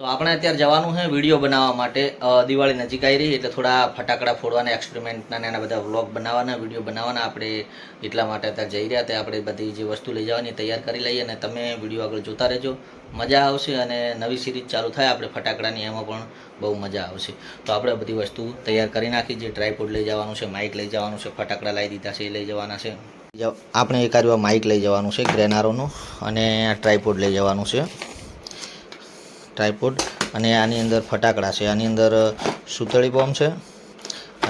તો આપણે અત્યારે જવાનું છે વીડિયો બનાવવા માટે. દિવાળી નજીક આવી રહી એટલે થોડા ફટાકડા ફોડવાના એક્સપેરિમેન્ટના એના બધા વ્લોગ બનાવવાના, વીડિયો બનાવવાના. આપણે એટલા માટે અત્યારે જઈ રહ્યા હતા. આપણે બધી જે વસ્તુ લઈ જવાની તૈયાર કરી લઈએ અને તમે વીડિયો આગળ જોતા રહેજો. મજા આવશે અને નવી સિરીઝ ચાલુ થાય આપણે ફટાકડાની, એમાં પણ બહુ મજા આવશે. તો આપણે બધી વસ્તુ તૈયાર કરી નાખી. જે ટ્રાયપોડ લઈ જવાનું છે માઇક લઈ જવાનું છે, ફટાકડા લાવી દીધા છે, એ લઈ જવાના છે. આપણે એક માઇક લઈ જવાનું છે, ગ્રેનારોનું અને ટ્રાયપોડ લઈ જવાનું છે. ટ્રાયપોડ અને આની અંદર ફટાકડા છે. આની અંદર સુતળી બોમ્બ છે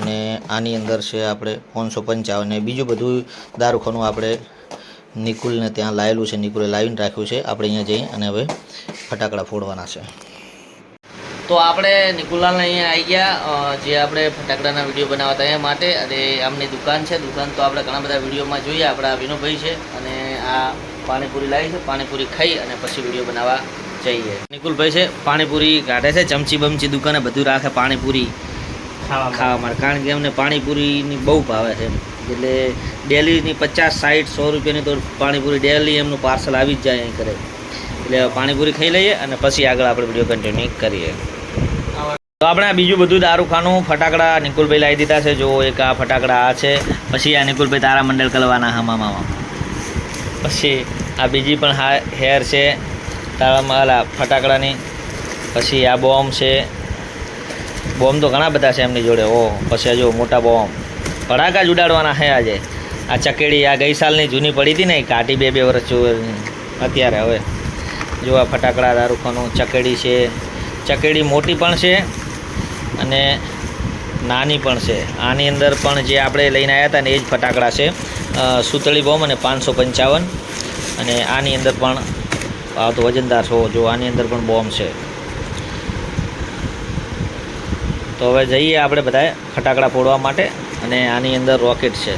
અને આની અંદર છે આપણે પાંચસો પંચાવન ને બીજું બધું દારૂખાનું આપણે નિકુલને ત્યાં લાવેલું છે. નિકુલે લાવીને રાખ્યું છે. આપણે અહીંયા જઈ અને હવે ફટાકડા ફોડવાના છે. તો આપણે નિકુલાલને અહીંયા આવી ગયા જે આપણે ફટાકડાના વીડિયો બનાવતા એ માટે. અને આમની દુકાન છે. દુકાન તો આપણે ઘણા બધા વિડીયોમાં જોઈએ. આપણા વિનોભાઈ છે અને આ પાણીપુરી લાવી છે. પાણીપુરી ખાઈ અને પછી વીડિયો બનાવવા જઈએ. નિકુલભાઈ છે પાણીપુરી કાઢે છે ચમચી બમચી દુકાને બધું રાખે પાણીપુરી ખાવા માટે. કારણ કે એમને પાણીપુરીની બહુ ભાવે છે એટલે ડેલીની પચાસ સાઠ સો રૂપિયાની તો પાણીપુરી ડેલી એમનું પાર્સલ આવી જ જાય અહીં કરે એટલે પાણીપુરી ખાઈ લઈએ અને પછી આગળ આપણે વીડિયો કન્ટિન્યુ કરીએ. તો આપણે આ બીજું બધું દારૂખાનું ફટાકડા નિકુલભાઈ લાવી દીધા છે. જો એક આ ફટાકડા આ છે. પછી આ નિકુલભાઈ તારા મંડળ કરવાના હમામામાં. પછી આ બીજી પણ હા હેર છે. તારામાં આલા ફટાકડાની. પછી આ બોમ્બ છે. બોમ્બ તો ઘણા બધા છે એમની જોડે. ઓ, પછી જો મોટા બોમ્બ. ફટાકા જ ઉડાડવાના છે આજે. આ ચકેડી આ ગઈ સાલની જૂની પડી હતી ને કાઢી બે બે વર્ષ અત્યારે હવે. જો આ ફટાકડા દારૂખાનું ચકેડી છે. ચકેડી મોટી પણ છે અને નાની પણ છે. આની અંદર પણ જે આપણે લઈને આવ્યા હતા ને, એ જ ફટાકડા છે. સુતળી બોમ્બ અને પાંચસો પંચાવન. અને આની અંદર પણ આ તો વજનદાર છો, જો આની અંદર પણ બોમ્બ છે. તો હવે જઈએ આપણે બધાએ ફટાકડા ફોડવા માટે અને આની અંદર રોકેટ છે.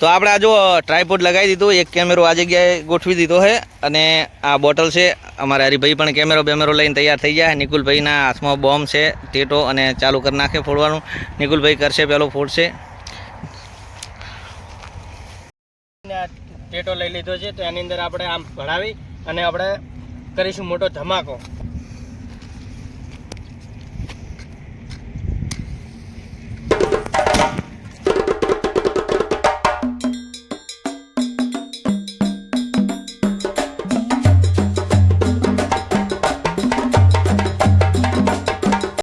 તો આપણે આ જો ટ્રાયપોડ લગાવી દીધું, એક કેમેરો આ જગ્યાએ ગોઠવી દીધો છે અને આ બોટલ છે. અમારા હરિભાઈ પણ કેમેરો બેમેરો લઈને તૈયાર થઈ ગયા નિકુલભાઈના હાથમાં બોમ્બ છે, ટેટો અને ચાલુ કરી નાખે ફોડવાનું. નિકુલભાઈ કરશે, પેલો ફોડશે. ટેટો લઈ લીધો છે, તો એની અંદર આપણે આમ ભરાવી અને આપણે કરીશું મોટો ધમાકો.